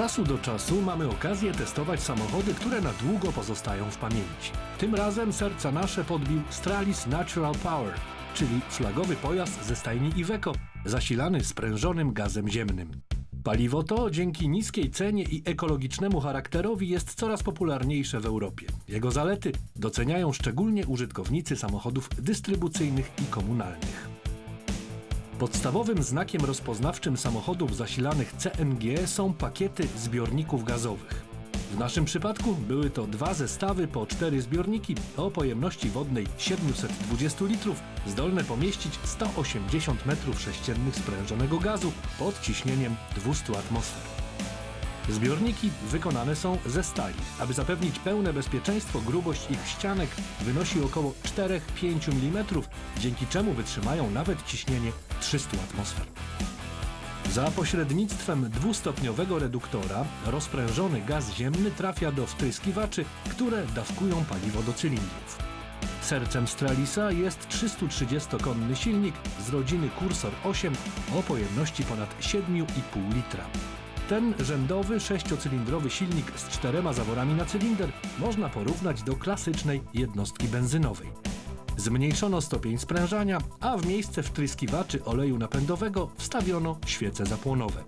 czasu do czasu mamy okazję testować samochody, które na długo pozostają w pamięci. Tym razem serca nasze podbił Stralis Natural Power, czyli flagowy pojazd ze stajni Iveco, zasilany sprężonym gazem ziemnym. Paliwo to dzięki niskiej cenie i ekologicznemu charakterowi jest coraz popularniejsze w Europie. Jego zalety doceniają szczególnie użytkownicy samochodów dystrybucyjnych i komunalnych. Podstawowym znakiem rozpoznawczym samochodów zasilanych CNG są pakiety zbiorników gazowych. W naszym przypadku były to dwa zestawy po cztery zbiorniki o pojemności wodnej 720 litrów, zdolne pomieścić 180 m3 sprężonego gazu pod ciśnieniem 200 atmosfer. Zbiorniki wykonane są ze stali. Aby zapewnić pełne bezpieczeństwo, grubość ich ścianek wynosi około 4-5 mm, dzięki czemu wytrzymają nawet ciśnienie 300 atmosfer. Za pośrednictwem dwustopniowego reduktora rozprężony gaz ziemny trafia do wtryskiwaczy, które dawkują paliwo do cylindrów. Sercem Stralisa jest 330-konny silnik z rodziny Cursor 8 o pojemności ponad 7,5 litra. Ten rzędowy sześciocylindrowy silnik z czterema zaworami na cylinder można porównać do klasycznej jednostki benzynowej. Zmniejszono stopień sprężania, a w miejsce wtryskiwaczy oleju napędowego wstawiono świece zapłonowe.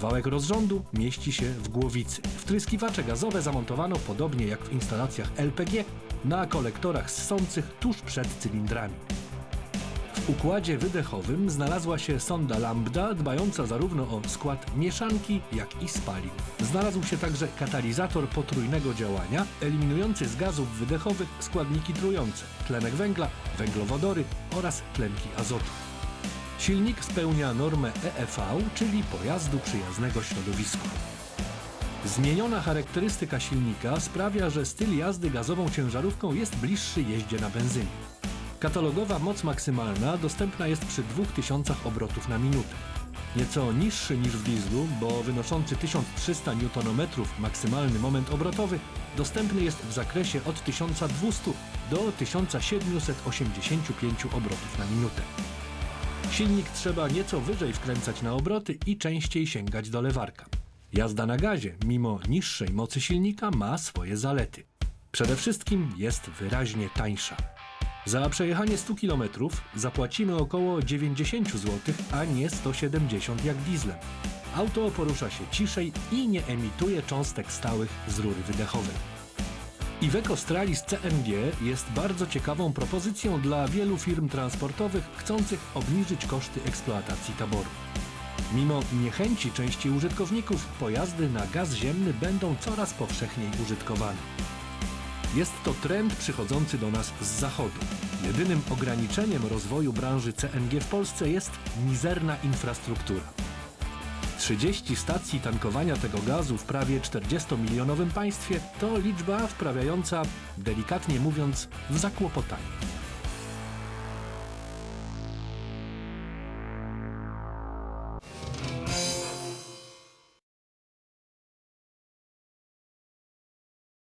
Wałek rozrządu mieści się w głowicy. Wtryskiwacze gazowe zamontowano podobnie jak w instalacjach LPG na kolektorach ssących tuż przed cylindrami. Układzie wydechowym znalazła się sonda lambda dbająca zarówno o skład mieszanki, jak i spalin. Znalazł się także katalizator potrójnego działania, eliminujący z gazów wydechowych składniki trujące tlenek węgla, węglowodory oraz tlenki azotu. Silnik spełnia normę EEV, czyli pojazdu przyjaznego środowisku. Zmieniona charakterystyka silnika sprawia, że styl jazdy gazową ciężarówką jest bliższy jeździe na benzynie. Katalogowa moc maksymalna dostępna jest przy 2000 obrotów na minutę. Nieco niższy niż w dieslu, bo wynoszący 1300 Nm maksymalny moment obrotowy dostępny jest w zakresie od 1200 do 1785 obrotów na minutę. Silnik trzeba nieco wyżej wkręcać na obroty i częściej sięgać do lewarka. Jazda na gazie, mimo niższej mocy silnika, ma swoje zalety. Przede wszystkim jest wyraźnie tańsza. Za przejechanie 100 km zapłacimy około 90 zł, a nie 170 jak dieslem. Auto porusza się ciszej i nie emituje cząstek stałych z rury wydechowej. Iveco Stralis CNG jest bardzo ciekawą propozycją dla wielu firm transportowych chcących obniżyć koszty eksploatacji taboru. Mimo niechęci części użytkowników, pojazdy na gaz ziemny będą coraz powszechniej użytkowane. Jest to trend przychodzący do nas z zachodu. Jedynym ograniczeniem rozwoju branży CNG w Polsce jest mizerna infrastruktura. 30 stacji tankowania tego gazu w prawie 40-milionowym państwie to liczba wprawiająca, delikatnie mówiąc, w zakłopotanie.